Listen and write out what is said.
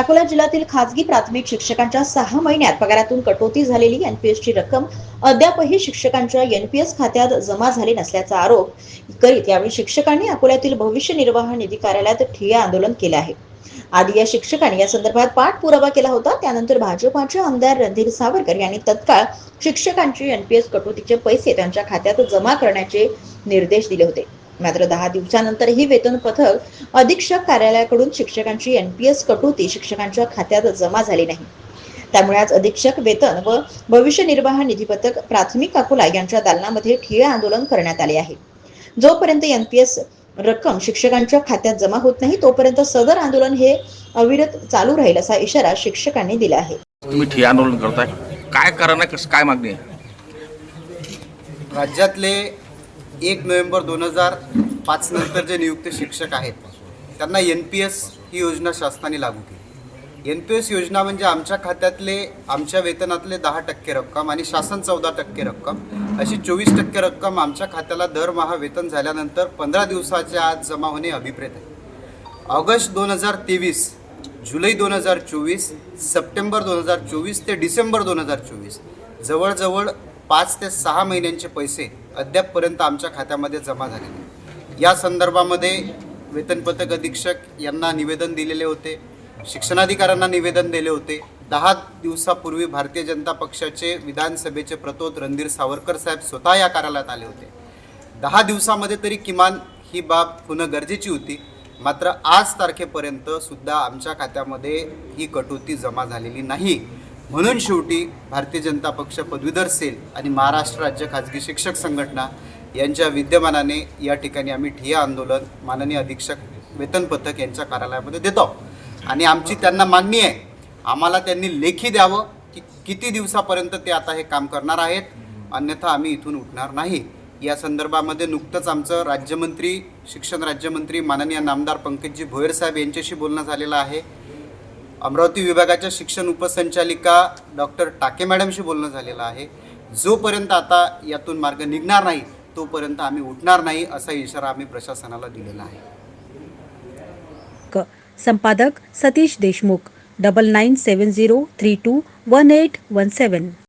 अकोला जिल्ह्यातील खासगी प्राथमिक शिक्षकांच्या सहा महिन्यात पगारातून कटोती झालेली एनपीएसची रक्कम अद्यापही शिक्षकांच्या एनपीएस खात्यात जमा झाली नसल्याचा आरोप करीत यावेळी शिक्षकांनी अकोल्यातील भविष्य निर्वाह निधी कार्यालयात ठिय्या आंदोलन केले आहे. आधी या शिक्षकांनी या संदर्भात पाठपुरावा केला होता त्यानंतर भाजपाचे आमदार रणधीर सावरकर यांनी तत्काळ शिक्षकांची एनपीएस कटोतीचे पैसे त्यांच्या खात्यात जमा करण्याचे निर्देश दिले होते. मात्र दहा दिवसानंतरही वेतन पथक अधीक्षक कार्यालयाकडून शिक्षकांची एनपीएस कटोती शिक्षकांच्या खात्यात जमा झाली नाही. त्यामुळे आज अधीक्षक वेतन व भविष्य निर्वाह निधी पथक प्राथमिक अकोला यांच्या दालनामध्ये ठिय्या आंदोलन करण्यात आले आहे. जोपर्यंत एनपीएस रक्कम शिक्षकांच्या खात्यात जमा होत नाही तोपर्यंत सदर आंदोलन हे अविरत चालू राहील असा इशारा शिक्षकांनी दिला आहे. तुम्ही ठिय्या आंदोलन करताय. काय कारण आहे? कसं काय मागणी आहे? राज्यातले एक नोव्हेंबर दोन हजार पाच नंतर जे नियुक्त शिक्षक आहेत त्यांना एन पी एस ही योजना शासनाने लागू केली. एन पी एस योजना म्हणजे आमच्या खात्यातले आमच्या वेतनातले दहा टक्के रक्कम आणि शासन चौदा टक्के रक्कम. अशी चोवीस टक्के रक्कम आमच्या खात्याला दरमहा वेतन झाल्यानंतर पंधरा दिवसाच्या आत जमा होणे अभिप्रेत आहे. ऑगस्ट दोन हजार तेवीस जुलै दोन हजार चोवीस सप्टेंबर दोन हजार चोवीस ते डिसेंबर दोन हजार चोवीस जवळजवळ पाच ते सहा महिन्यांचे पैसे अद्यापपर्यंत आमच्या खात्यामध्ये जमा झालेले नाही. या संदर्भामध्ये वेतनपथक अधीक्षक यांना निवेदन दिलेले होते. शिक्षणाधिकाऱ्यांना निवेदन दिले होते. दहा दिवसापूर्वी भारतीय जनता पक्षाचे विधानसभेचे प्रतोद रणधीर सावरकर साहेब स्वतः या कार्यालयात आले होते. दहा दिवसामध्ये तरी किमान ही बाब होणं गरजेची होती. मात्र आज तारखेपर्यंत सुद्धा आमच्या खात्यामध्ये ही कटोती जमा झालेली नाही. म्हणून शेवटी भारतीय जनता पक्ष पदवीधर सेल आणि महाराष्ट्र राज्य खाजगी शिक्षक संघटना यांच्या विद्यमानाने या ठिकाणी आम्ही ठिय्या आंदोलन माननीय अधीक्षक वेतन पथक यांच्या कार्यालयामध्ये देतो. आणि आमची त्यांना मागणी आहे आम्हाला त्यांनी लेखी द्यावं की किती दिवसापर्यंत ते आता हे काम करणार आहेत अन्यथा आम्ही इथून उठणार नाही. या संदर्भामध्ये नुकतंच आमचं राज्यमंत्री शिक्षण राज्यमंत्री माननीय नामदार पंकजजी भोयर साहेब यांच्याशी बोलणं झालेलं आहे. अमरावती विभागाच्या शिक्षण उपसंचालिका डॉक्टर टाके मॅडमशी बोलणं झालेलं आहे. जोपर्यंत आता यातून मार्ग निघणार नाही तोपर्यंत आम्ही उठणार नाही असा इशारा आम्ही प्रशासनाला दिलेला आहे. क. संपादक Satish Deshmukh double nine seven zero three two one eight one seven